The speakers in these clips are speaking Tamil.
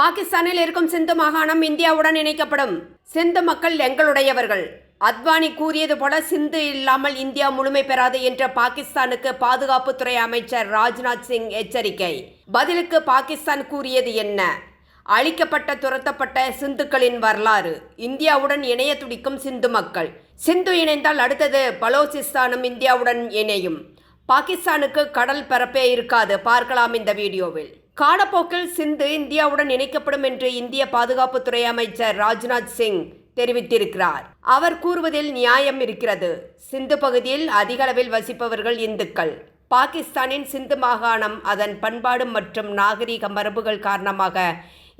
பாகிஸ்தானில் இருக்கும் சிந்து மாகாணம் இந்தியாவுடன் இணைக்கப்படும். சிந்து மக்கள் எங்களுடையவர்கள். அத்வானி கூறியது போல சிந்து இல்லாமல் இந்தியா முழுமை பெறாது என்ற பாகிஸ்தானுக்கு பாதுகாப்புத்துறை அமைச்சர் ராஜ்நாத் சிங் எச்சரிக்கை. பதிலுக்கு பாகிஸ்தான் கூறியது என்ன? அழிக்கப்பட்ட துரத்தப்பட்ட சிந்துக்களின் வரலாறு. இந்தியாவுடன் இணைய துடிக்கும் சிந்து மக்கள். சிந்து இணைந்தால் அடுத்தது பலோசிஸ்தானும் இந்தியாவுடன் இணையும். பாகிஸ்தானுக்கு கடல் பரப்பே இருக்காது. பார்க்கலாம் இந்த வீடியோவில். காலப்போக்கில் சிந்து இந்தியாவுடன் இணைக்கப்படும் என்று இந்திய பாதுகாப்புத்துறை அமைச்சர் ராஜ்நாத் சிங் தெரிவித்திருக்கிறார். அவர் கூறுவதில் நியாயம் இருக்கிறது. சிந்து பகுதியில் அதிகளவில் வசிப்பவர்கள் இந்துக்கள். பாகிஸ்தானின் சிந்து மாகாணம் அதன் பண்பாடு மற்றும் நாகரிக மரபுகள் காரணமாக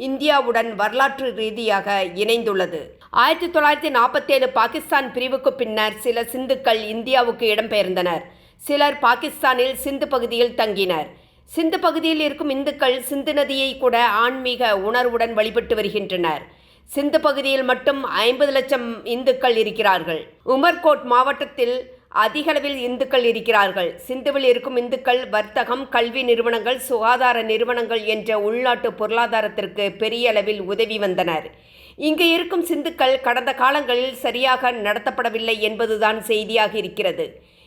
இந்தியாவுடன் வரலாற்று ரீதியாக இணைந்துள்ளது. ஆயிரத்தி தொள்ளாயிரத்தி நாற்பத்தேழு பாகிஸ்தான் பிரிவுக்கு பின்னர் சில சிந்துக்கள் இந்தியாவுக்கு இடம்பெயர்ந்தனர். சிலர் பாகிஸ்தானில் சிந்து பகுதியில் தங்கினர். சிந்து பகுதியில் இருக்கும் இந்துக்கள் சிந்து நதியை கூட ஆன்மீக உணர்வுடன் வழிபட்டு வருகின்றனர். சிந்து பகுதியில் மட்டும் ஐம்பது லட்சம் இந்துக்கள் இருக்கிறார்கள். உமர்கோட் மாவட்டத்தில் அதிகளவில் இந்துக்கள் இருக்கிறார்கள். சிந்துவில் இருக்கும் இந்துக்கள் வர்த்தகம் கல்வி நிறுவனங்கள் சுகாதார நிறுவனங்கள் என்ற உள்நாட்டு பொருளாதாரத்திற்கு பெரிய அளவில் உதவி வந்தனர். இங்கு இருக்கும் சிந்துக்கள் கடந்த காலங்களில் சரியாக நடத்தப்படவில்லை என்பதுதான் செய்தியாக இருக்கிறது.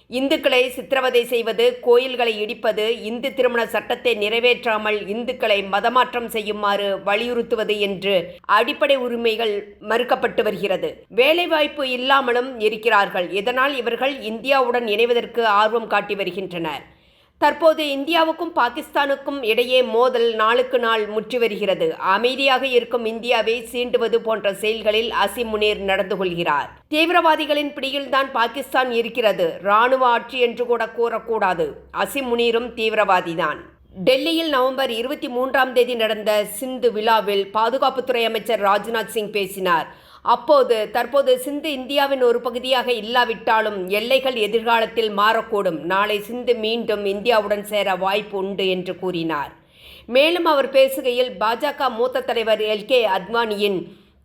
இந்துக்களை சித்திரவதை செய்வது கோயில்களை இடிப்பது இந்து திருமண சட்டத்தை நிறைவேற்றாமல் இந்துக்களை மதமாற்றம் செய்யுமாறு வலியுறுத்துவது என்று அடிப்படை உரிமைகள் மறுக்கப்பட்டு வருகிறது. வேலைவாய்ப்பு இல்லாமலும் இருக்கிறார்கள். இதனால் இவர்கள் இந்தியாவுடன் இணைவதற்கு ஆர்வம் காட்டி வருகின்றனர். தற்போது இந்தியாவுக்கும் பாகிஸ்தானுக்கும் இடையே மோதல் நாளுக்கு நாள் முற்றி வருகிறது. அமைதியாக இருக்கும் இந்தியாவை சீண்டுவது போன்ற செயல்களில் அசிம் முனீர் நடந்து கொள்கிறார். தீவிரவாதிகளின் பிடியில்தான் பாகிஸ்தான் இருக்கிறது. இராணுவ ஆட்சி என்று கூட கூறக்கூடாது. அசிம் முனீரும் தீவிரவாதிதான். டெல்லியில் நவம்பர் இருபத்தி மூன்றாம் தேதி நடந்த சிந்து விழாவில் பாதுகாப்புத்துறை அமைச்சர் ராஜ்நாத் சிங் பேசினார். அப்போது தற்போது சிந்து இந்தியாவின் ஒரு பகுதியாக இல்லாவிட்டாலும் எல்லைகள் எதிர்காலத்தில் மாறக்கூடும். நாளை சிந்து மீண்டும் இந்தியாவுடன் சேர வாய்ப்பு உண்டு என்று கூறினார். மேலும் அவர் பேசுகையில் பாஜக மூத்த தலைவர் எல். கே. அத்வானியின்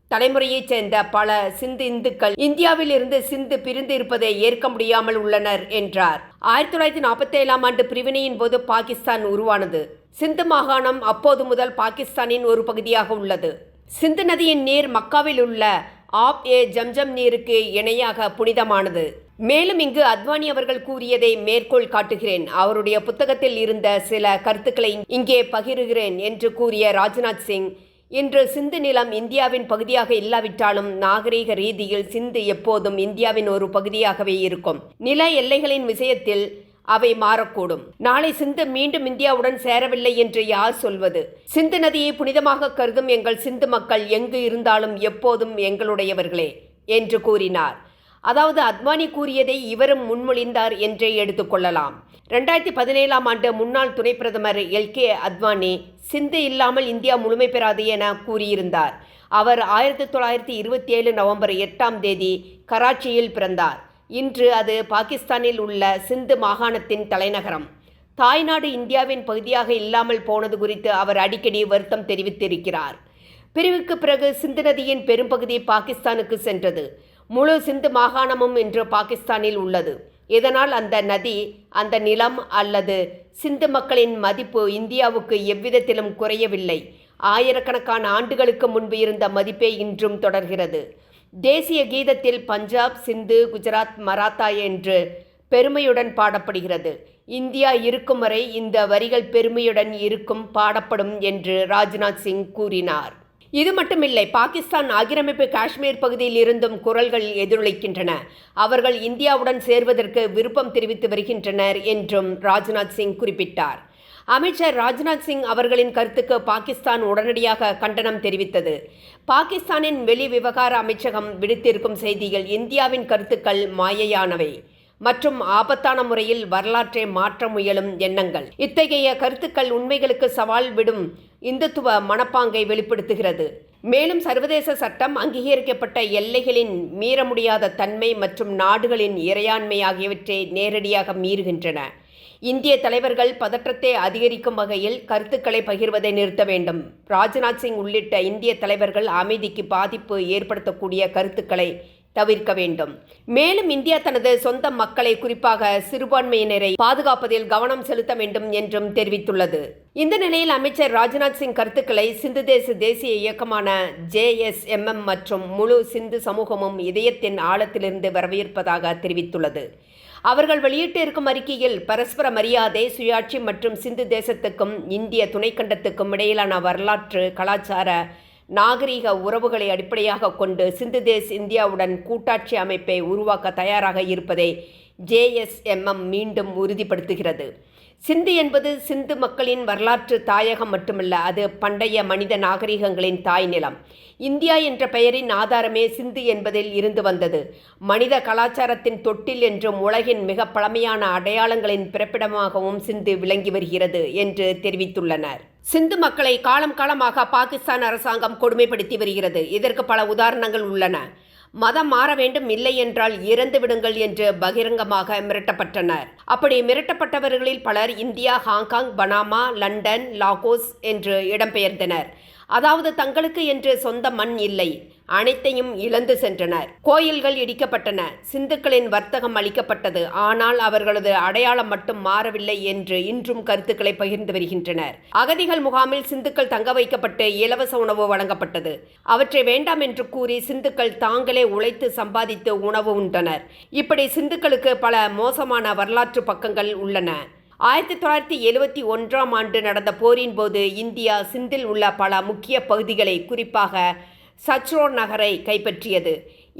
தலைமுறையைச் சேர்ந்த பல சிந்து இந்துக்கள் இந்தியாவில் இருந்து சிந்து பிரிந்து இருப்பதை ஏற்க முடியாமல் உள்ளனர் என்றார். ஆயிரத்தி தொள்ளாயிரத்தி நாற்பத்தி ஏழாம் ஆண்டு பிரிவினையின் போது பாகிஸ்தான் உருவானது. சிந்து மாகாணம் அப்போது முதல் பாகிஸ்தானின் ஒரு பகுதியாக உள்ளது. சிந்து நதியின் நீர் மக்காவில் உள்ள ஆப் ஏ ஜம்ஜம் நீருக்கு இணையாக புனிதமானது. மேலும் இங்கு அத்வானி அவர்கள் கூறியதை மேற்கோள் காட்டுகிறேன். அவருடைய புத்தகத்தில் இருந்த சில கருத்துக்களை இங்கே பகிர்கிறேன் என்று கூறிய ராஜ்நாத் சிங் இன்று சிந்து நிலம் இந்தியாவின் பகுதியாக இல்லாவிட்டாலும் நாகரீக ரீதியில் சிந்து எப்போதும் இந்தியாவின் ஒரு பகுதியாகவே இருக்கும். நில எல்லைகளின் விஷயத்தில் அவை மாறக்கூடும். நாளை சிந்து மீண்டும் இந்தியாவுடன் சேரவில்லை என்று யார் சொல்வது? சிந்து நதியை புனிதமாக கருதும் எங்கள் சிந்து மக்கள் எங்கு இருந்தாலும் எப்போதும் எங்களுடையவர்களே என்று கூறினார். அதாவது அத்வானி கூறியதை இவரும் முன்மொழிந்தார் என்றே எடுத்துக்கொள்ளலாம் ரெண்டாயிரத்தி பதினேழாம் ஆண்டு முன்னாள் துணை பிரதமர் எல். கே. அத்வானி சிந்து இல்லாமல் இந்தியா முழுமை பெறாது என கூறியிருந்தார். அவர் ஆயிரத்தி தொள்ளாயிரத்தி இருபத்தி ஏழு நவம்பர் எட்டாம் தேதி கராச்சியில் பிறந்தார். இன்று அது பாகிஸ்தானில் உள்ள சிந்து மாகாணத்தின் தலைநகரம். தாய்நாடு இந்தியாவின் பகுதியாக இல்லாமல் போனது குறித்து அவர் அடிக்கடி வருத்தம் தெரிவித்திருக்கிறார். பிரிவுக்கு பிறகு சிந்து நதியின் பெரும்பகுதி பாகிஸ்தானுக்கு சென்றது. முழு சிந்து மாகாணமும் இன்று பாகிஸ்தானில் உள்ளது. இதனால் அந்த நதி அந்த நிலம் அல்லது சிந்து மக்களின் மதிப்பு இந்தியாவுக்கு எவ்விதத்திலும் குறையவில்லை. ஆயிரக்கணக்கான ஆண்டுகளுக்கு முன்பு இருந்த மதிப்பே இன்றும் தொடர்கிறது. தேசிய கீதத்தில் பஞ்சாப் சிந்து குஜராத் மராத்தா என்று பெருமையுடன் பாடப்படுகிறது. இந்தியா இருக்கும் வரை இந்த வரிகள் பெருமையுடன் இருக்கும் பாடப்படும் என்று ராஜ்நாத் சிங் கூறினார். இது மட்டுமில்லை பாகிஸ்தான் ஆக்கிரமிப்பு காஷ்மீர் பகுதியில் இருந்தும் குரல்கள் எதிரொலிக்கின்றன. அவர்கள் இந்தியாவுடன் சேர்வதற்கு விருப்பம் தெரிவித்து வருகின்றனர் என்றும் ராஜ்நாத் சிங் குறிப்பிட்டார். அமைச்சர் ராஜ்நாத் சிங் அவர்களின் கருத்துக்கு பாகிஸ்தான் உடனடியாக கண்டனம் தெரிவித்தது. பாகிஸ்தானின் வெளி விவகார அமைச்சகம் விடுத்திருக்கும் செய்தியில் இந்தியாவின் கருத்துக்கள் மாயையானவை மற்றும் ஆபத்தான முறையில் வரலாற்றை மாற்ற முயலும் எண்ணங்கள். இத்தகைய கருத்துக்கள் உண்மைகளுக்கு சவால் விடும் இந்துத்துவ மனப்பாங்கை வெளிப்படுத்துகிறது. மேலும் சர்வதேச சட்டம் அங்கீகரிக்கப்பட்ட எல்லைகளின் மீற முடியாத தன்மை மற்றும் நாடுகளின் இறையாண்மை ஆகியவற்றை நேரடியாக மீறுகின்றன. இந்திய தலைவர்கள் பதற்றத்தை அதிகரிக்கும் வகையில் கருத்துக்களை பகிர்வதை நிறுத்த வேண்டும். ராஜ்நாத் சிங் உள்ளிட்ட இந்திய தலைவர்கள் அமைதிக்கு பாதிப்பு ஏற்படுத்தக்கூடிய கருத்துக்களை தவிர்க்க வேண்டும். மேலும் இந்தியா தனது சொந்த மக்களை குறிப்பாக சிறுபான்மையினரை பாதுகாப்பதில் கவனம் செலுத்த வேண்டும் என்றும் தெரிவித்துள்ளது. இந்த நிலையில் அமைச்சர் ராஜ்நாத் சிங் கருத்துக்களை சிந்து தேச தேசிய இயக்கமான ஜேஎஸ்எம்எம் மற்றும் முழு சிந்து சமூகமும் இதயத்தின் ஆழத்திலிருந்து வரவேற்பதாக தெரிவித்துள்ளது. அவர்கள் வெளியிட்டிருக்கும் அறிக்கையில் பரஸ்பர மரியாதை சுயாட்சி மற்றும் சிந்து தேசத்துக்கும் இந்திய துணைக்கண்டத்துக்கும் இடையிலான வரலாற்று கலாச்சார நாகரீக உறவுகளை அடிப்படையாக கொண்டு சிந்து தேஸ் இந்தியாவுடன் கூட்டாட்சி அமைப்பை உருவாக்க தயாராக இருப்பதை ஜேஎஸ்எம்எம் மீண்டும் உறுதிப்படுத்துகிறது. சிந்து என்பது சிந்து மக்களின் வரலாற்று தாயகம் மட்டுமல்ல அது பண்டைய மனித நாகரிகங்களின் தாய் நிலம். இந்தியா என்ற பெயரின் ஆதாரமே சிந்து என்பதில் இருந்து வந்தது. மனித கலாச்சாரத்தின் தொட்டில் என்றும் உலகின் மிக பழமையான அடையாளங்களின் பிறப்பிடமாகவும் சிந்து விளங்கி வருகிறது என்று தெரிவித்துள்ளனர். சிந்து மக்களை காலம் காலமாக பாகிஸ்தான் அரசாங்கம் கொடுமைப்படுத்தி வருகிறது. இதற்கு பல உதாரணங்கள் உள்ளன. மதம் மாற வேண்டும் இல்லை என்றால் இறந்து விடுங்கள் என்று பகிரங்கமாக மிரட்டப்பட்டனர். அப்படி மிரட்டப்பட்டவர்களில் பலர் India Hong Kong Panama London Lagos என்று இடம்பெயர்ந்தனர். அதாவது தங்களுக்கு என்று சொந்த மண் இல்லை. அனைத்தையும் இழந்து சென்றனர். கோயில்கள் இடிக்கப்பட்டன. சிந்துக்களின் வர்த்தகம் அளிக்கப்பட்டது. ஆனால் அவர்களது அடையாளம் மட்டும் மாறவில்லை என்று இன்றும் கருத்துக்களை பகிர்ந்து வருகின்றனர். அகதிகள் முகாமில் சிந்துக்கள் தங்க வைக்கப்பட்டு இலவச உணவு வழங்கப்பட்டது. அவற்றை வேண்டாம் என்று கூறி சிந்துக்கள் தாங்களே உழைத்து சம்பாதித்து உணவு உண்டனர். இப்படி சிந்துக்களுக்கு பல மோசமான வரலாற்று பக்கங்கள் உள்ளன. ஆயிரத்தி தொள்ளாயிரத்தி எழுவத்தி ஒன்றாம் ஆண்டு நடந்த போரின் போது இந்தியா சிந்தில் உள்ள பல முக்கிய பகுதிகளை குறிப்பாக சச்ரோர் நகரை கைப்பற்றியது.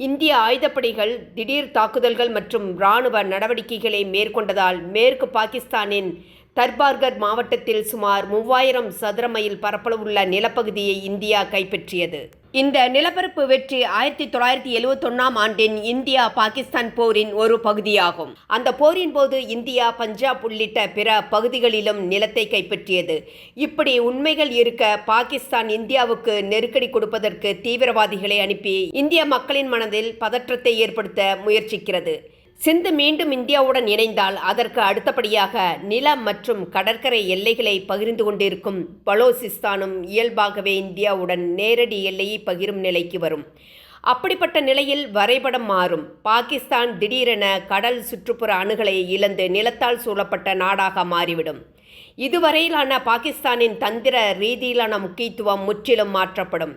இந்திய ஆயுதப்படைகள் திடீர் தாக்குதல்கள் மற்றும் இராணுவ நடவடிக்கைகளை மேற்கொண்டதால் மேற்கு பாகிஸ்தானின் தர்பார்கர் மாவட்டத்தில் சுமார் மூவாயிரம் சதுர மைல் பரப்பளவுள்ள நிலப்பகுதியை இந்தியா கைப்பற்றியது. இந்த நிலப்பரப்பு வெற்றி ஆயிரத்தி தொள்ளாயிரத்தி எழுவத்தொன்னாம் ஆண்டின் இந்தியா பாகிஸ்தான் போரின் ஒரு பகுதியாகும். அந்த போரின் போது இந்தியா பஞ்சாப் உள்ளிட்ட பிற பகுதிகளிலும் நிலத்தை கைப்பற்றியது. இப்படி உண்மைகள் இருக்க பாகிஸ்தான் இந்தியாவுக்கு நெருக்கடி கொடுப்பதற்கு தீவிரவாதிகளை அனுப்பி இந்திய மக்களின் மனதில் பதற்றத்தை ஏற்படுத்த முயற்சிக்கிறது. சிந்து மீண்டும் இந்தியாவுடன் இணைந்தால் அதற்கு அடுத்தபடியாக நில மற்றும் கடற்கரை எல்லைகளை பகிர்ந்து கொண்டிருக்கும் பலோசிஸ்தானும் இயல்பாகவே இந்தியாவுடன் நேரடி எல்லையை பகிரும் நிலைக்கு வரும். அப்படிப்பட்ட நிலையில் வரைபடம் மாறும். பாகிஸ்தான் திடீரென கடல் சுற்றுப்புற அணுகளை இழந்து நிலத்தால் சூழப்பட்ட நாடாக மாறிவிடும். இதுவரையிலான பாகிஸ்தானின் தந்திர ரீதியிலான முக்கியத்துவம் முற்றிலும் மாற்றப்படும்.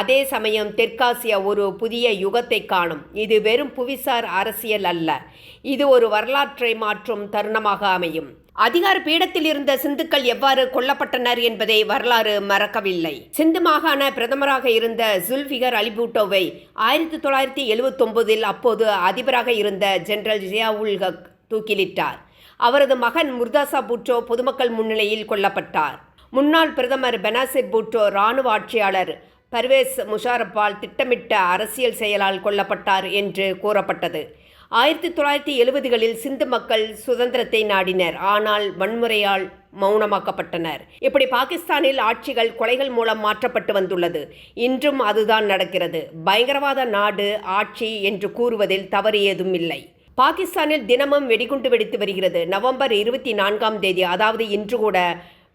அதே சமயம் தெற்காசியா ஒரு புதிய யுகத்தை காணும். இது வெறும் புவிசார் அரசியல் அல்ல. இது ஒரு வரலாற்றை மாற்றும் தருணமாக அமையும். அதிகார பீடத்தில் இருந்த சிந்துக்கள் எவ்வாறு கொல்லப்பட்டனர் என்பதை வரலாறு மறக்கவில்லை. சிந்து மாகாண பிரதமராக இருந்த ஜுல்ஃபிகர் அலிபூட்டோவை ஆயிரத்தி தொள்ளாயிரத்தி எழுவத்தொன்பதில் அப்போது அதிபராக இருந்த ஜெனரல் ஜியாவுல் ஹக் தூக்கிலிட்டார். அவரது மகன் முர்தாசா பூட்டோ பொதுமக்கள் முன்னிலையில் கொல்லப்பட்டார். முன்னாள் பிரதமர் பெனாசிர் பூட்டோ இராணுவ ஆட்சியாளர் பர்வேஸ் முஷாரப்பால் திட்டமிட்ட அரசியல் செயலால் கொல்லப்பட்டார் என்று கூறப்பட்டது. ஆயிரத்தி தொள்ளாயிரத்தி எழுபதுகளில் சிந்து மக்கள் சுதந்திரத்தை நாடினர். ஆனால் வன்முறையால் மௌனமாக்கப்பட்டனர். இப்படி பாகிஸ்தானில் ஆட்சிகள் கொலைகள் மூலம் மாற்றப்பட்டு வந்துள்ளது. இன்றும் அதுதான் நடக்கிறது. பயங்கரவாத நாடு ஆட்சி என்று கூறுவதில் தவறு ஏதும் இல்லை. பாகிஸ்தானில் தினமும் வெடிகுண்டு வெடித்து வருகிறது. நவம்பர் இருபத்தி நான்காம் தேதி அதாவது இன்று கூட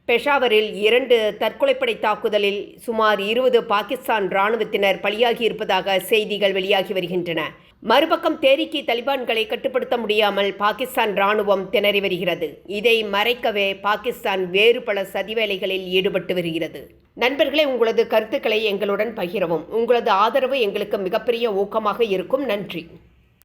பெஷாவரில் இரண்டு தற்கொலைப்படை தாக்குதலில் சுமார் இருபது பாகிஸ்தான் இராணுவத்தினர் பலியாகி இருப்பதாக செய்திகள் வெளியாகி வருகின்றன. மறுபக்கம் தேரிக்கி தலிபான்களை கட்டுப்படுத்த முடியாமல் பாகிஸ்தான் இராணுவம் திணறி வருகிறது. இதை மறைக்கவே பாகிஸ்தான் வேறு பல சதிவேலைகளில் ஈடுபட்டு வருகிறது. நண்பர்களே உங்களது கருத்துக்களை எங்களுடன் பகிரவும். உங்களது ஆதரவு எங்களுக்கு மிகப்பெரிய ஊக்கமாக இருக்கும். நன்றி.